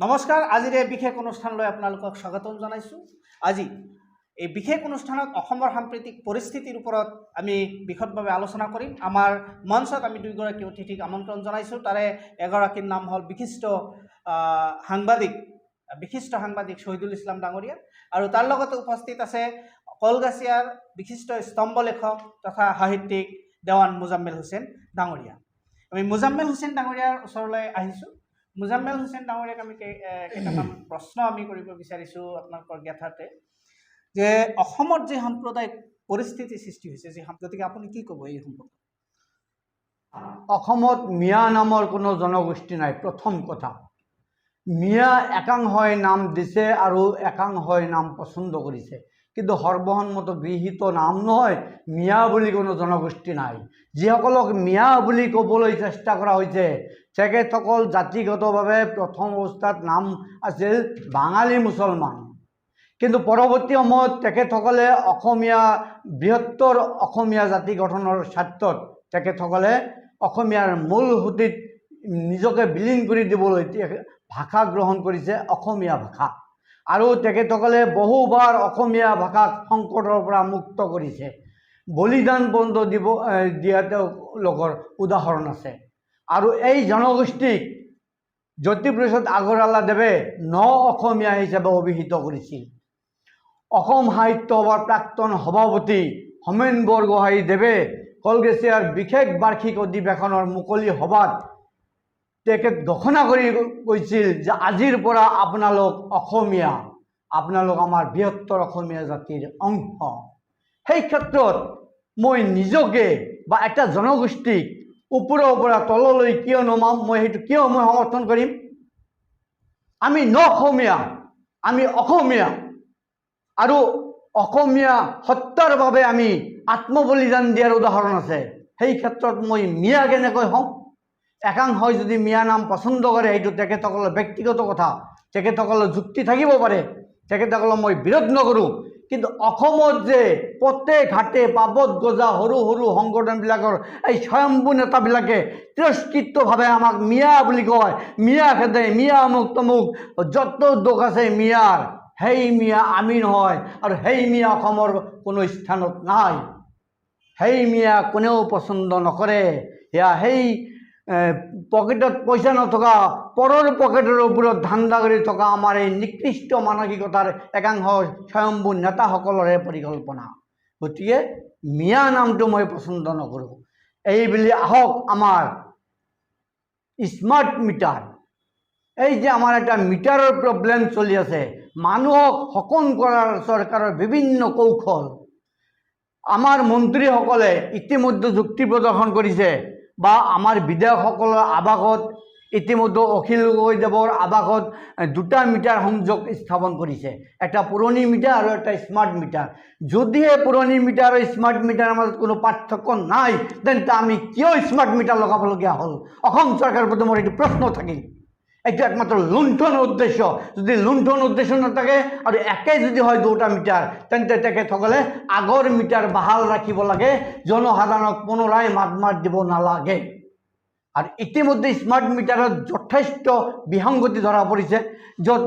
নমস্কাৰ, আজিৰ এই বিশেষ অনুষ্ঠানলৈ আপোনালোকক স্বাগতম জনাইছোঁ। আজি এই বিশেষ অনুষ্ঠানত অসমৰ সাম্প্ৰতিক পৰিস্থিতিৰ ওপৰত আমি বিশদভাৱে আলোচনা কৰিম। আমাৰ মঞ্চত আমি দুইগৰাকী অতিথিক আমন্ত্ৰণ জনাইছোঁ। তাৰে এগৰাকীৰ নাম হ'ল বিশিষ্ট সাংবাদিক বিশিষ্ট সাংবাদিক শহীদুল ইছলাম ডাঙৰীয়া আৰু তাৰ লগতে উপস্থিত আছে কলগাছিয়াৰ বিশিষ্ট স্তম্ভ লেখক তথা সাহিত্যিক দেৱান মুজাম্মেল হুছেইন ডাঙৰীয়া। আমি মুজাম্মেল হুছেইন ডাঙৰীয়াৰ ওচৰলৈ আহিছোঁ। মুজাম্মেল হুছেইন ডাঙৰীয়াক আমি কেইটামান প্ৰশ্ন আমি কৰিব বিচাৰিছোঁ আপোনালোকৰ জ্ঞাতাৰ্থে যে অসমত যি সাম্প্ৰদায়িক পৰিস্থিতি সৃষ্টি হৈছে যি গতিকে আপুনি কি ক'ব এই সম্পৰ্কে অসমত মিয়া নামৰ কোনো জনগোষ্ঠী নাই প্ৰথম কথা। মিয়া একাংশই নাম দিছে আৰু একাংশই নাম পচন্দ কৰিছে। কিন্তু সৰ্বসন্মত গৃহীত নাম নহয় মিয়া বুলি কোনো জনগোষ্ঠী নাই। যিসকলক মিয়া বুলি ক'বলৈ চেষ্টা কৰা হৈছে, তেখেতসকল জাতিগতভাৱে প্ৰথম অৱস্থাত নাম আছিল বাঙালী মুছলমান। কিন্তু পৰৱৰ্তী সময়ত তেখেতসকলে অসমীয়া, বৃহত্তৰ অসমীয়া জাতি গঠনৰ স্বাৰ্থত তেখেতসকলে অসমীয়াৰ মূল সুঁতিত নিজকে বিলীন কৰি দিবলৈ ভাষা গ্ৰহণ কৰিছে অসমীয়া ভাষা। আৰু তেখেতসকলে বহুবাৰ অসমীয়া ভাষাক সংকটৰ পৰা মুক্ত কৰিছে। বলিদান বন্ধ দিব দিয়া তেওঁলোকৰ উদাহৰণ আছে। আৰু এই জনগোষ্ঠীক জ্যোতিপ্ৰসাদ আগৰৱালাদেৱে ন অসমীয়া হিচাপে অভিহিত কৰিছিল। অসম সাহিত্য সভাৰ প্ৰাক্তন সভাপতি হোমেন বৰগোহাঁই দেৱে কলগেছিয়াৰ বিশেষ বাৰ্ষিক অধিৱেশনৰ মুকলি সভাত তেখেত ঘোষণা কৰি কৈছিল যে আজিৰ পৰা আপোনালোক অসমীয়া, আপোনালোক আমাৰ বৃহত্তৰ অসমীয়া জাতিৰ অংশ। সেই ক্ষেত্ৰত মই নিজকে বা এটা জনগোষ্ঠীক ওপৰৰ পৰা তললৈ কিয় নমাম, মই সেইটো কিয় মই সমৰ্থন কৰিম? আমি ন অসমীয়া আমি অসমীয়া আৰু অসমীয়া সত্তাৰ বাবে আমি আত্মবলিদান দিয়াৰ উদাহৰণ আছে। সেই ক্ষেত্ৰত মই মিয়া কেনেকৈ হ'ম একাংশই যদি মিয়া নাম পচন্দ কৰে, সেইটো তেখেতসকলৰ ব্যক্তিগত কথা, তেখেতসকলৰ যুক্তি থাকিব পাৰে, তেখেতসকলক মই বিৰোধ নকৰোঁ। কিন্তু অসমত যে প্ৰত্যেক ঘাটে পাবত গজা সৰু সৰু সংগঠনবিলাকৰ এই স্বয়ম্ভু নেতাবিলাকে তিৰস্কৃতভাৱে আমাক মিয়া বুলি কয়, মিয়া খেদে, মিয়া অমুক তমুক, যত দোষ আছে মিয়াৰ, সেই মিয়া আমি নহয় আৰু সেই মিয়া অসমৰ কোনো স্থানত নাই। সেই মিয়া কোনেও পচন্দ নকৰে, সেয়া সেই পকেটত পইচা নথকা, পৰৰ পকেটৰ ওপৰত ধান্দা কৰি থকা আমাৰ এই নিকৃষ্ট মানসিকতাৰ একাংশ স্বয়ম্ভু নেতাসকলৰহে পৰিকল্পনা। গতিকে মিয়া নামটো মই পচন্দ নকৰোঁ। এইবুলি আহক আমাৰ স্মাৰ্ট মিটাৰ এই যে আমাৰ এটা মিটাৰৰ প্ৰব্লেম চলি আছে, মানুহক শোষণ কৰাৰ চৰকাৰৰ বিভিন্ন কৌশল। আমাৰ মন্ত্ৰীসকলে ইতিমধ্যে যুক্তি প্ৰদৰ্শন কৰিছে বা আমাৰ বিধায়কসকলৰ আৱাসত, ইতিমধ্যে অখিল গগৈদেৱৰ আৱাসত দুটা মিটাৰ সংযোগ স্থাপন কৰিছে। এটা পুৰণি মিটাৰ আৰু এটা স্মাৰ্ট মিটাৰ। যদিহে পুৰণি মিটাৰ আৰু স্মাৰ্ট মিটাৰৰ মাজত কোনো পাৰ্থক্য নাই, তেন্তে আমি কিয় স্মাৰ্ট মিটাৰ লগাবলগীয়া হ'ল? অসম চৰকাৰৰ প্ৰতি মোৰ এইটো প্ৰশ্ন থাকিল। এইটো একমাত্ৰ লুণ্ঠন উদ্দেশ্য। যদি লুণ্ঠন উদ্দেশ্য নাথাকে আৰু একে যদি হয় দুটা মিটাৰ, তেন্তে তেখেতসকলে আগৰ মিটাৰ বাহাল ৰাখিব লাগে, জনসাধাৰণক পুনৰাই মাত মাত দিব নালাগে। আৰু ইতিমধ্যে স্মাৰ্ট মিটাৰত যথেষ্ট বিসংগতি ধৰা পৰিছে, য'ত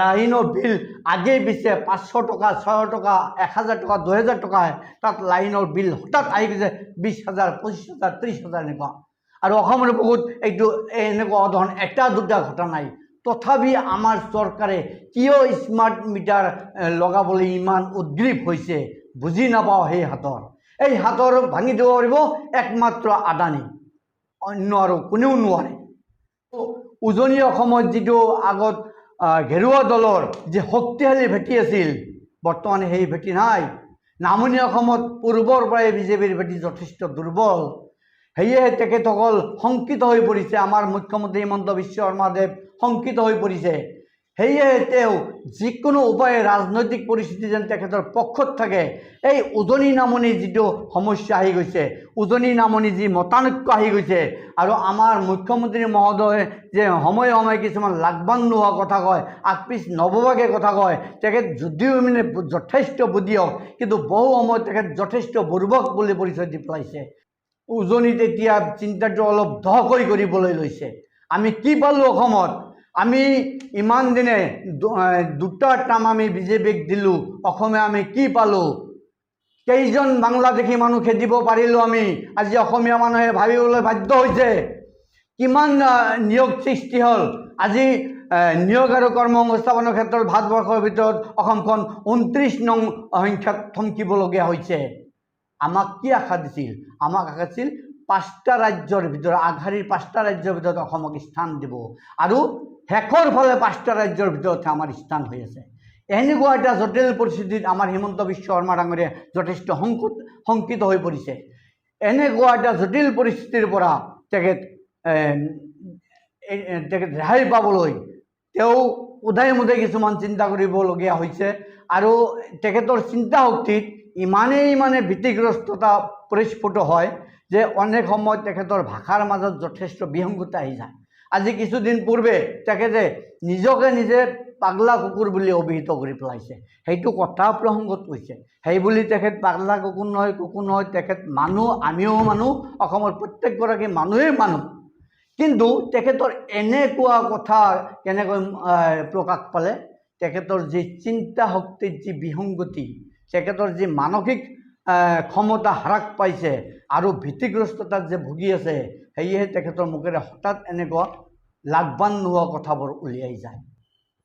লাইনৰ বিল আগে পিছে পাঁচশো টকা, ছয় টকা, এক হাজাৰ টকা, দুহেজাৰ টকা তাত লাইনৰ বিল হঠাৎ আহি গৈছে বিছ হাজাৰ পঁচিছ হাজাৰ ত্ৰিছ হাজাৰ এনেকুৱা। আৰু অসমৰ বহুত এইটো এনেকুৱা ধৰণ এটা দুটা ঘটা নাই। তথাপি আমাৰ চৰকাৰে কিয় স্মাৰ্ট মিটাৰ লগাবলৈ ইমান উদ্গ্ৰীৱ হৈছে বুজি নাপাওঁ সেই হাতৰ। এই হাতৰ ভাঙি দিব পাৰিব একমাত্ৰ আদানী, অন্য আৰু কোনেও নোৱাৰে। উজনি অসমত যিটো আগত ঘেৰুৱা দলৰ যি শক্তিশালী ভেটি আছিল, বৰ্তমান সেই ভেটি নাই। নামনি অসমত পূৰ্বৰ পৰাই বিজেপিৰ ভেটি যথেষ্ট দুৰ্বল। সেয়েহে তেখেতসকল শংকিত হৈ পৰিছে। আমাৰ মুখ্যমন্ত্ৰী হিমন্ত বিশ্ব শৰ্মাদেৱ শংকিত হৈ পৰিছে। সেয়েহে তেওঁ যিকোনো উপায়ে ৰাজনৈতিক পৰিস্থিতি যেন তেখেতৰ পক্ষত থাকে, এই উজনি নামনি যিটো সমস্যা আহি গৈছে, উজনি নামনি যি মতানৈক্য আহি গৈছে আৰু আমাৰ মুখ্যমন্ত্ৰী মহোদয়ে যে সময়ে সময়ে কিছুমান লাগবান নোহোৱা কথা কয় আগপিছ নভবাকে কথা কয়, তেখেত যদিও মানে যথেষ্ট বুদ্ধিয়ক, কিন্তু বহু সময়ত তেখেত যথেষ্ট বুৰ্বক বুলি পৰিচয় দি পেলাইছে। উজনিত এতিয়া চিন্তাটো অলপ দহকৈ কৰিবলৈ লৈছে। আমি কি পালোঁ অসমত? আমি ইমান দিনে দুটা টাৰ্ম আমি বিজেপিক দিলোঁ। অসমে আমি কি পালোঁ? কেইজন বাংলাদেশী মানুহ খেদিব পাৰিলোঁ আমি? আজি অসমীয়া মানুহে ভাবিবলৈ বাধ্য হৈছে। কিমান নিয়োগ সৃষ্টি হ'ল? আজি নিয়োগ আৰু কৰ্ম সংস্থাপনৰ ক্ষেত্ৰত ভাৰতবৰ্ষৰ ভিতৰত অসমখন ঊনত্ৰিছ নং সংখ্যাত থমকিবলগীয়া হৈছে। আমাক কি আশা দিছিল? আমাক আশা দিছিল পাঁচটা ৰাজ্যৰ ভিতৰত, আগশাৰীৰ পাঁচটা ৰাজ্যৰ ভিতৰত অসমক স্থান দিব। আৰু শেষৰ ফালে পাঁচটা ৰাজ্যৰ ভিতৰতহে আমাৰ স্থান হৈ আছে। এনেকুৱা এটা জটিল পৰিস্থিতিত আমাৰ হিমন্ত বিশ্ব শৰ্মা ডাঙৰীয়া যথেষ্ট সংকট শংকিত হৈ পৰিছে। এনেকুৱা এটা জটিল পৰিস্থিতিৰ পৰা তেখেত তেখেত ৰেহাই পাবলৈ তেওঁ উদাই মুদাই কিছুমান চিন্তা কৰিবলগীয়া হৈছে। আৰু তেখেতৰ চিন্তা শক্তিত ইমানেই মানে ভীতিগ্ৰস্ততা পৰিস্ফুট হয় যে অনেক সময়ত তেখেতৰ ভাষাৰ মাজত যথেষ্ট বিসংগতা আহি যায়। আজি কিছুদিন পূৰ্বে তেখেতে নিজকে নিজে পাগলা কুকুৰ বুলি অভিহিত কৰি পেলাইছে। সেইটো কথা প্ৰসংগত কৈছে। সেই বুলি তেখেত পাগলা কুকুৰ নহয় কুকুৰ নহয়, তেখেত মানুহ, আমিও মানুহ, অসমৰ প্ৰত্যেকগৰাকী মানুহেই মানুহ। কিন্তু তেখেতৰ এনেকুৱা কথা কেনেকৈ প্ৰকাশ পালে? তেখেতৰ যি চিন্তা শক্তিৰ যি বিসংগতি তেখেতৰ যি মানসিক ক্ষমতা হ্ৰাস পাইছে আৰু ভীতিগ্ৰস্ততাত যে ভুগি আছে, সেয়েহে তেখেতৰ মুখেৰে হঠাৎ এনেকুৱা লাগবান নোহোৱা কথাবোৰ উলিয়াই যায়।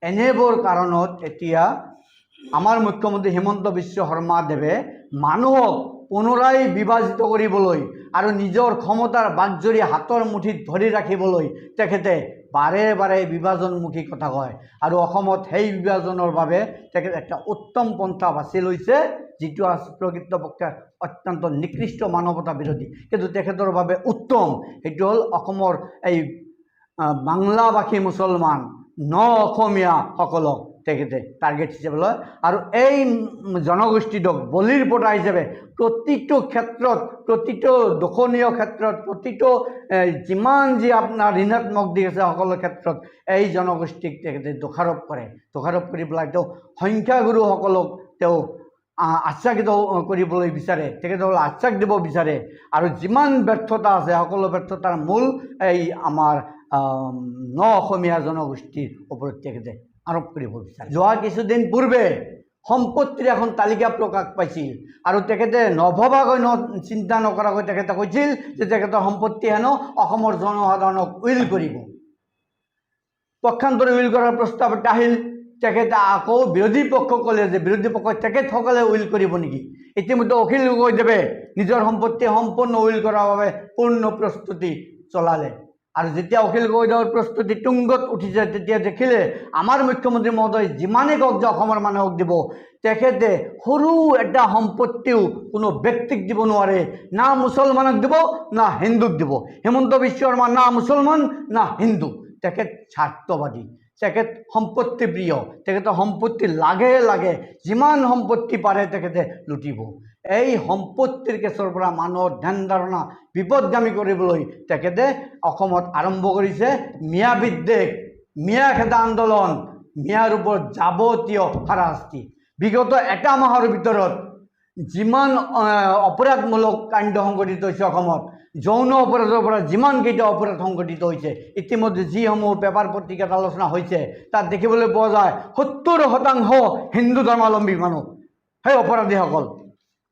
এনেবোৰ কাৰণত এতিয়া আমাৰ মুখ্যমন্ত্ৰী হিমন্ত বিশ্ব শৰ্মাদেৱে মানুহক পুনৰাই বিভাজিত কৰিবলৈ আৰু নিজৰ ক্ষমতাৰ বাগজৰি হাতৰ মুঠিত ধৰি ৰাখিবলৈ তেখেতে বাৰে বাৰে বিভাজনমুখী কথা কয়। আৰু অসমত সেই বিভাজনৰ বাবে তেখেতে এটা উত্তম পন্থা বাছি লৈছে, যিটো প্ৰকৃতপক্ষে অত্যন্ত নিকৃষ্ট মানৱতা বিৰোধী। কিন্তু তেখেতৰ বাবে উত্তম, সেইটো হ'ল অসমৰ এই বাংলাভাষী মুছলমান ন অসমীয়াসকলক তেখেতে টাৰ্গেট হিচাপে লয়। আৰু এই জনগোষ্ঠীটোক বলিৰ পতা হিচাপে প্ৰতিটো ক্ষেত্ৰত প্ৰতিটো দোষণীয় ক্ষেত্ৰত প্ৰতিটো যিমান যি আপোনাৰ ঋণাত্মক দিশ আছে সকলো ক্ষেত্ৰত এই জনগোষ্ঠীক তেখেতে দোষাৰোপ কৰে। দোষাৰোপ কৰি পেলাই তেওঁ সংখ্যাগুৰুসকলক তেওঁ আশ্বাসিত কৰিবলৈ বিচাৰে। তেখেতসকলক আশ্বাস দিব বিচাৰে। আৰু যিমান ব্যৰ্থতা আছে সকলো ব্যৰ্থতাৰ মূল এই আমাৰ আম, ন অসমীয়া জনগোষ্ঠীৰ ওপৰত তেখেতে আৰোপ কৰিব বিচাৰে যোৱা কিছুদিন পূৰ্বে সম্পত্তিৰ এখন তালিকা প্ৰকাশ পাইছিল। আৰু তেখেতে নভবাকৈ ন চিন্তা নকৰাকৈ তেখেতে কৈছিল যে তেখেতৰ সম্পত্তি হেনো অসমৰ জনসাধাৰণক উইল কৰিব। পক্ষান্তৰে উইল কৰাৰ প্ৰস্তাৱ এটা আহিল। তেখেতে আকৌ বিৰোধী পক্ষ ক'লে যে বিৰোধী পক্ষ তেখেতসকলে উইল কৰিব নেকি? ইতিমধ্যে অখিল গগৈদেৱে নিজৰ সম্পত্তি সম্পূৰ্ণ উইল কৰাৰ বাবে পূৰ্ণ প্ৰস্তুতি চলালে। আৰু যেতিয়া অখিল গগৈদেৱৰ প্ৰস্তুতি তুংগত উঠিছে, তেতিয়া দেখিলে আমাৰ মুখ্যমন্ত্ৰী মহোদয় যিমানেই কওক যে অসমৰ মানুহক দিব, তেখেতে সৰু এটা সম্পত্তিও কোনো ব্যক্তিক দিব নোৱাৰে, না মুছলমানক দিব, না হিন্দুক দিব। হিমন্ত বিশ্ব শৰ্মা না মুছলমান, না হিন্দু। তেখেত স্বাৰ্থবাদী। তেখেত সম্পত্তি প্ৰিয়। তেখেতৰ সম্পত্তি লাগে লাগে। যিমান সম্পত্তি পাৰে, তেখেতে লুটিব। এই সম্পত্তিৰ কেছৰ পৰা মানুহৰ ধ্যান ধাৰণা বিপদগামী কৰিবলৈ তেখেতে অসমত আৰম্ভ কৰিছে মিয়া বিদ্বেষ, মিয়া খেদা আন্দোলন, মিয়াৰ ওপৰত যাৱতীয় হাৰাশাস্তি বিগত এটা মাহৰ ভিতৰত যিমান অপৰাধমূলক কাণ্ড সংঘটিত হৈছে অসমত, যৌন অপৰাধৰ পৰা যিমানকেইটা অপৰাধ সংঘটিত হৈছে, ইতিমধ্যে যিসমূহ পেপাৰ পত্ৰিকাত আলোচনা হৈছে, তাত দেখিবলৈ পোৱা যায় সত্তৰ শতাংশ হিন্দু ধৰ্মাৱলম্বী মানুহ, সেই অপৰাধীসকল।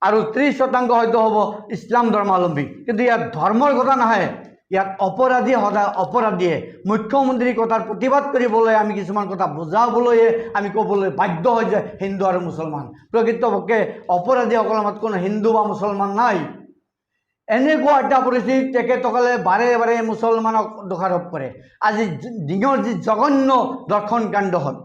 আৰু ত্ৰিছ শতাংশ হয়তো হ'ব ইছলাম ধৰ্মাৱলম্বী। কিন্তু ইয়াত ধৰ্মৰ কথা নাহে। ইয়াত অপৰাধী সদায় অপৰাধীয়ে। মুখ্যমন্ত্ৰীৰ কথাৰ প্ৰতিবাদ কৰিবলৈ আমি কিছুমান কথা বুজাবলৈয়ে আমি ক'বলৈ বাধ্য হৈ যে হিন্দু আৰু মুছলমান। প্ৰকৃতপক্ষে অপৰাধীসকলৰ মাজত কোনো হিন্দু বা মুছলমান নাই। এনেকুৱা এটা পৰিস্থিতিত তেখেতসকলে বাৰে বাৰে মুছলমানক দোষাৰোপ কৰে। আজি দিনৰ যি জঘন্য দৰ্শন কাণ্ড হ'ল,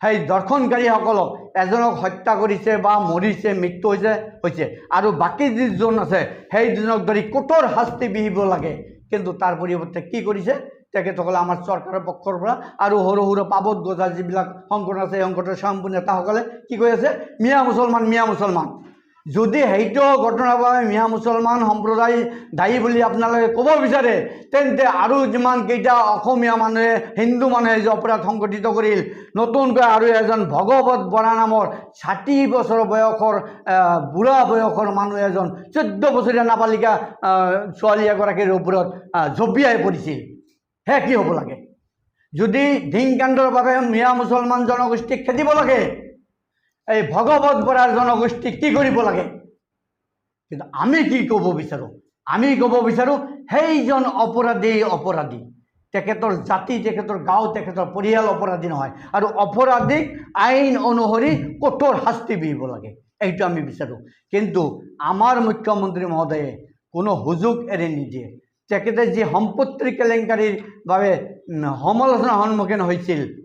সেই দৰ্শনকাৰীসকলক এজনক হত্যা কৰিছে বা মৰিছে, মৃত্যু হৈছে হৈছে। আৰু বাকী যিজন আছে সেই দুজনক ধৰি কঠোৰ শাস্তি বিহিব লাগে। কিন্তু তাৰ পৰিৱৰ্তে কি কৰিছে? তেখেতসকলে আমাৰ চৰকাৰৰ পক্ষৰ পৰা আৰু সৰু সৰু পাবত গজা যিবিলাক সংগঠন আছে, সেই সংগঠনৰ স্বয়ম্ভু নেতাসকলে কি কৈ আছে? মিয়া মুছলমান মিয়া মুছলমান। যদি সেইটো ঘটনাৰ বাবে মিয়া মুছলমান সম্প্ৰদায় দায়ী বুলি আপোনালোকে ক'ব বিচাৰে, তেন্তে আৰু যিমানকেইটা অসমীয়া মানুহে, হিন্দু মানুহে যে অপৰাধ সংঘটিত কৰিল, নতুনকৈ আৰু এজন ভগৱত বৰা নামৰ ষাঠি বছৰ বয়সৰ বুঢ়া বয়সৰ মানুহ এজন, চৈধ্য বছৰীয়া নাবালিকা ছোৱালী এগৰাকীৰ ওপৰত জঁপিয়াই পৰিছিল। হে, কি হ'ব লাগে? যদি দিনকাণ্ডৰ বাবে মিয়া মুছলমান জনগোষ্ঠীক খেদিব লাগে এই ভগৱত বৰাৰ জনগোষ্ঠীক কি কৰিব লাগে? কিন্তু আমি কি ক'ব বিচাৰোঁ? আমি ক'ব বিচাৰোঁ, সেইজন অপৰাধী অপৰাধী। তেখেতৰ জাতি, তেখেতৰ গাঁও, তেখেতৰ পৰিয়াল অপৰাধী নহয়। আৰু অপৰাধীক আইন অনুসৰি কঠোৰ শাস্তি বিহিব লাগে। এইটো আমি বিচাৰোঁ। কিন্তু আমাৰ মুখ্যমন্ত্ৰী মহোদয়ে কোনো সুযোগ এৰি নিদিয়ে। তেখেতে যি সম্পত্তিৰ কেলেংকাৰীৰ বাবে সমালোচনাৰ সন্মুখীন হৈছিল,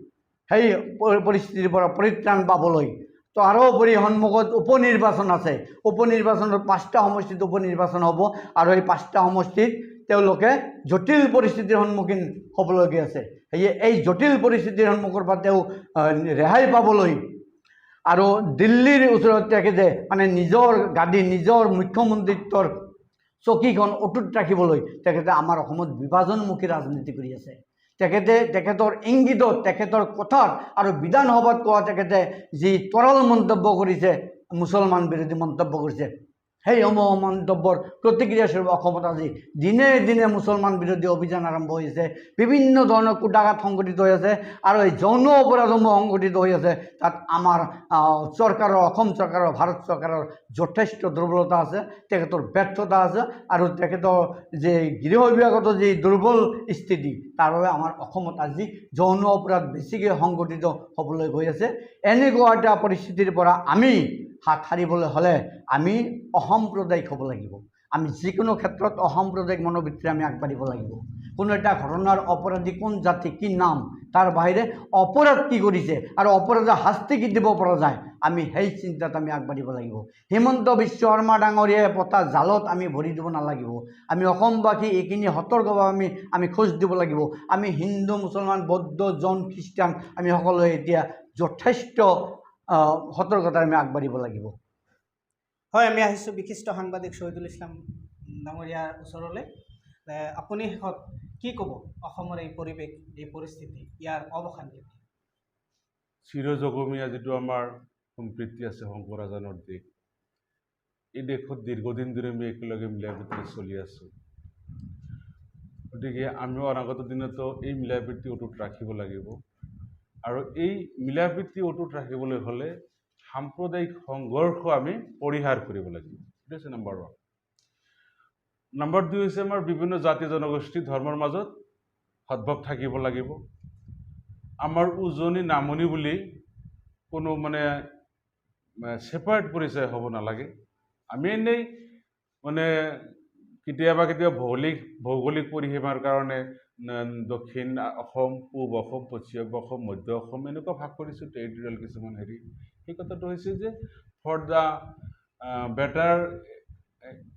সেই পৰি- পৰিস্থিতিৰ পৰা পৰিত্ৰাণ পাবলৈ তাৰোপৰি সন্মুখত উপ নিৰ্বাচন আছে। উপনিৰ্বাচনত পাঁচটা সমষ্টিত উপ নিৰ্বাচন হ'ব আৰু এই পাঁচটা সমষ্টিত তেওঁলোকে জটিল পৰিস্থিতিৰ সন্মুখীন হ'বলগীয়া আছে। সেয়ে এই জটিল পৰিস্থিতিৰ সন্মুখৰ পৰা তেওঁ ৰেহাই পাবলৈ আৰু দিল্লীৰ ওচৰত তেখেতে মানে নিজৰ গাদী, নিজৰ মুখ্যমন্ত্ৰিত্বৰ চকীখন অটুট ৰাখিবলৈ তেখেতে আমাৰ অসমত বিভাজনমুখী ৰাজনীতি কৰি আছে। তেখেতে, তেখেতৰ ইংগিতত, তেখেতৰ কথাত আৰু বিধানসভাত কোৱা তেখেতে যি তৰল মন্তব্য কৰিছে, মুছলমান বিৰোধী মন্তব্য কৰিছে। সেইসমূহ মন্তব্যৰ প্ৰতিক্ৰিয়াস্বৰূপে অসমত আজি দিনে দিনে মুছলমান বিৰোধী অভিযান আৰম্ভ হৈছে বিভিন্ন ধৰণৰ কুটাঘাত সংঘটিত হৈ আছে আৰু এই যৌন অপৰাধসমূহ সংঘটিত হৈ আছে। তাত আমাৰ চৰকাৰৰ, অসম চৰকাৰৰ, ভাৰত চৰকাৰৰ যথেষ্ট দুৰ্বলতা আছে, তেখেতৰ ব্যৰ্থতা আছে আৰু তেখেতৰ যে গৃহ বিভাগতো যি দুৰ্বল স্থিতি, তাৰ বাবে আমাৰ অসমত আজি যৌন অপৰাধ বেছিকৈ সংঘটিত হ'বলৈ গৈ আছে। এনেকুৱা এটা পৰিস্থিতিৰ পৰা আমি হাত সাৰিবলৈ হ'লে আমি অসাম্প্ৰদায়িক হ'ব লাগিব। আমি যিকোনো ক্ষেত্ৰত অসাম্প্ৰদায়িক মনোবৃত্তিৰে আমি আগবাঢ়িব লাগিব। কোনো এটা ঘটনাৰ অপৰাধী কোন জাতি, কি নাম, তাৰ বাহিৰে অপৰাধ কি কৰিছে আৰু অপৰাধৰ শাস্তি কি দিব পৰা যায়, আমি সেই চিন্তাত আমি আগবাঢ়িব লাগিব। হিমন্ত বিশ্ব শৰ্মা ডাঙৰীয়াই পতা জালত আমি ভৰি দিব নালাগিব। আমি অসমবাসী এইখিনি সতৰ্কভাৱে আমি আমি খোজ দিব লাগিব। আমি হিন্দু, মুছলমান, বৌদ্ধ, জৈন, খ্ৰীষ্টান, আমি সকলোৱে এতিয়া যথেষ্ট সতৰ্কতাৰে আমি আগবাঢ়িব লাগিব। হয় আমি আহিছোঁ বিশিষ্ট সাংবাদিক শহীদুল ইছলাম ডাঙৰীয়াৰ ওচৰলৈ। আপুনি শেষত কি ক'ব অসমৰ এই পৰিৱেশ এই পৰিস্থিতি ইয়াৰ অৱসান কেতিয়া চিৰজগমীয়া যিটো আমাৰ সম্প্ৰীতি আছে শংকৰাজানৰ দেশ এই দেশত দীৰ্ঘদিন ধৰি আমি একেলগে মিলা প্ৰীতিৰে চলি আছোঁ। গতিকে আমিও অনাগত দিনতো এই মিলা প্ৰীতি অটুট ৰাখিব লাগিব। আৰু এই মিলা প্ৰীতি অটুট ৰাখিবলৈ হ'লে সাম্প্ৰদায়িক সংঘৰ্ষ আমি পৰিহাৰ কৰিব লাগিব। সেইটো হৈছে নম্বৰ ওৱান নম্বৰ দুই হৈছে আমাৰ বিভিন্ন জাতি জনগোষ্ঠী ধৰ্মৰ মাজত সদ্ভাৱ থাকিব লাগিব। আমাৰ উজনি নামনি বুলি কোনো মানে ছেপাৰেট পৰিচয় হ'ব নালাগে। আমি এনেই মানে কেতিয়াবা কেতিয়াবা ভৌগোলিক ভৌগোলিক পৰিসীমাৰ কাৰণে দক্ষিণ অসম পূব অসম পশ্চিম অসম মধ্য অসম এনেকুৱা ভাগ কৰিছোঁ টেৰিটৰিয়েল কিছুমান হেৰি। সেই কথাটো হৈছে যে for the better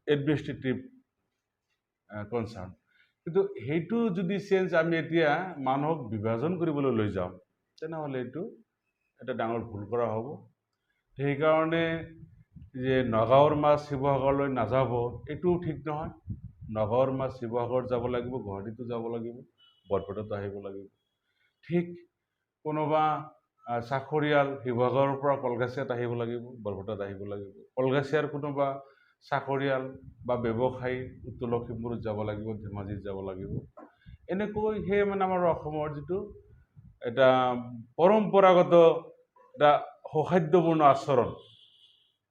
administrative concern কিন্তু সেইটো যদি চেঞ্জ আমি এতিয়া মানুহক বিভাজন কৰিবলৈ লৈ যাওঁ তেনেহ'লে এইটো এটা ডাঙৰ ভুল কৰা হ'ব। সেইকাৰণে যে নগাঁৱৰ মাছ শিৱসাগৰলৈ নাযাব এইটোও ঠিক নহয়। নগাঁৱৰ মাছ শিৱসাগৰত যাব লাগিব গুৱাহাটীতো যাব লাগিব বৰপেটাতো আহিব লাগিব। ঠিক কোনোবা চাকৰিয়াল শিৱসাগৰৰ পৰা কলগাছিয়াত আহিব লাগিব বৰপেটাত আহিব লাগিব। কলগাছিয়াৰ কোনোবা চাকৰিয়াল বা ব্যৱসায়ী উত্তৰ লখিমপুৰত যাব লাগিব ধেমাজিত যাব লাগিব। এনেকৈ সেই মানে আমাৰ অসমৰ যিটো এটা পৰম্পৰাগত এটা সৌহাৰ্দ্যপূৰ্ণ আচৰণ।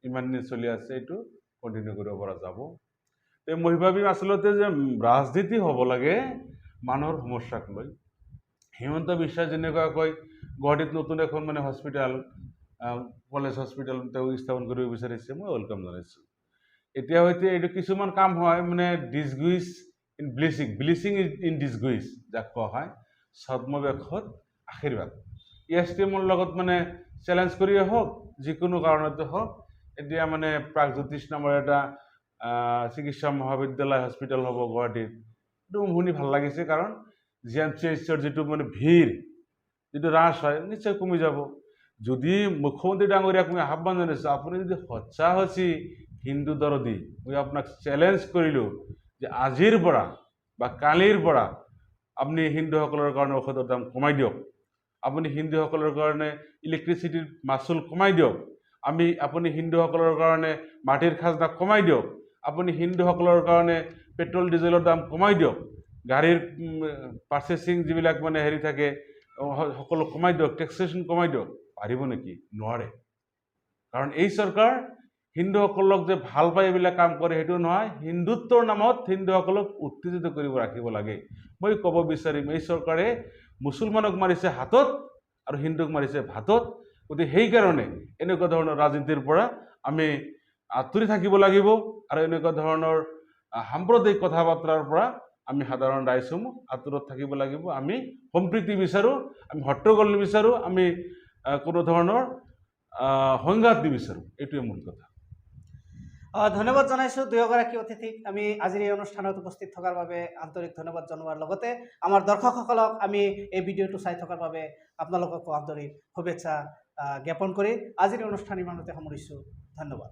ইমান দিন চলি আছে, এইটো কণ্টিনিউ কৰিব পৰা যাব। তে মই ভাবিম আচলতে যে ৰাজনীতি হ'ব লাগে, মানুহৰ সমস্যাক লৈ। হিমন্ত বিশ্ব যেনেকুৱাকৈ গুৱাহাটীত নতুন এখন মানে হস্পিটেল কলেজ হস্পিটেল তেওঁ স্থাপন কৰিব বিচাৰিছে, মই ৱেলকাম জনাইছোঁ। এতিয়া হয়তো এইটো কিছুমান কাম হয় মানে disguise in blessing blessing in disguise যাক কোৱা হয় ছদ্মবেশত আশীৰ্বাদ। ই এছ টি এমৰ লগত মানে চেলেঞ্জ কৰিয়ে হওক, যিকোনো কাৰণতে হওক এতিয়া মানে প্ৰাগজ্যোতিষ নামৰ এটা চিকিৎসা মহাবিদ্যালয় হস্পিটেল হ'ব গুৱাহাটীত। এইটো শুনি ভালো লাগিছে কাৰণ জি এম চি এইচৰ যিটো মানে ভিৰ, যিটো ৰাছ হয়, নিশ্চয় কমি যাব। যদি মুখ্যমন্ত্ৰী ডাঙৰীয়াক মই আহ্বান জনাইছোঁ, আপুনি যদি সঁচা সঁচি হিন্দু দৰদী, মই আপোনাক চেলেঞ্জ কৰিলোঁ যে আজিৰ পৰা বা কালিৰ পৰা আপুনি হিন্দুসকলৰ কাৰণে ঔষধৰ দাম কমাই দিয়ক। আপুনি হিন্দুসকলৰ কাৰণে ইলেক্ট্ৰিচিটিৰ মাচুল কমাই দিয়ক। আমি আপুনি হিন্দুসকলৰ কাৰণে মাটিৰ খাজনা কমাই দিয়ক, আপুনি হিন্দুসকলৰ কাৰণে পেট্ৰল, ডিজেলৰ দাম কমাই দিয়ক, গাড়ীৰ পাৰ্চেচিং যিবিলাক মানে হেৰি থাকে সকলো কমাই দিয়ক টেক্সেশ্যন কমাই দিয়ক, পাৰিব নেকি? নোৱাৰে। কাৰণ এই চৰকাৰ হিন্দুসকলক যে ভালো পাই এইবিলাক কাম কৰে, সেইটো নহয়, হিন্দুত্বৰ নামত হিন্দুসকলক উত্তেজিত কৰিব ৰাখিব লাগে। মই ক'ব বিচাৰিম, এই চৰকাৰে মুছলমানক মাৰিছে হাতত আৰু হিন্দুক মাৰিছে ভাতত। গতিকে সেইকাৰণে এনেকুৱা ধৰণৰ ৰাজনীতিৰ পৰা আমি আঁতৰি থাকিব লাগিব আৰু এনেকুৱা ধৰণৰ সাম্প্ৰদায়িক কথা বতৰাৰ পৰা আমি সাধাৰণ ৰাইজসমূহ আঁতৰত থাকিব লাগিব। আমি সম্প্ৰীতি বিচাৰোঁ, আমি হট্টগোল নিবিচাৰোঁ, আমি কোনো ধৰণৰ সংঘাত নিবিচাৰোঁ। এইটোৱে মূল কথা। ধন্যবাদ জনাইছোঁ দুয়োগৰাকী অতিথিক। আমি আজিৰ এই অনুষ্ঠানত উপস্থিত থকাৰ বাবে আন্তৰিক ধন্যবাদ জনোৱাৰ লগতে আমাৰ দৰ্শকসকলক আমি এই ভিডিঅ'টো চাই থকাৰ বাবে আপোনালোককো আন্তৰিক শুভেচ্ছা জ্ঞাপন করে আজিৰ অনুষ্ঠান ইমানতে সামৰিছোঁ ধন্যবাদ।